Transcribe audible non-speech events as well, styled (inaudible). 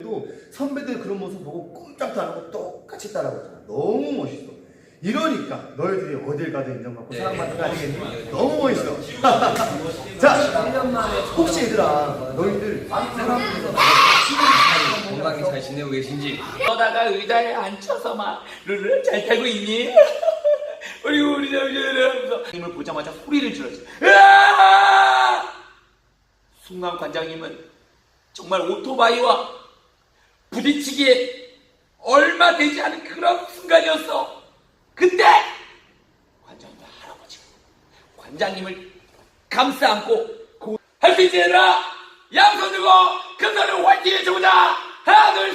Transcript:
또 선배들 그런 모습 보고 꼼짝도 안 하고 똑같이 따라오잖아. 너무 멋있어. 이러니까 너희들이 어딜 가도 인정받고 사랑받는 거 아니겠니? 너무 멋있어. (laughs) 자, 혹시 얘들아, 너희들 사람들에서 건강히 잘 지내고 계신지 너다가 의자에 앉혀서 막 룰루 잘 타고 있니? 그리고 (laughs) 우리 정신을 힘을 보자마자 소리를 질렀어. 으아! 순간 관장님은 정말 오토바이와 부딪히기에 얼마 되지 않은 그런 순간이었어. 그때 관장님 할아버지가 관장님을 감싸 안고 할 수 있지 얘들아 양손 들고 큰 소리로 화이팅 해줘보자 하나 둘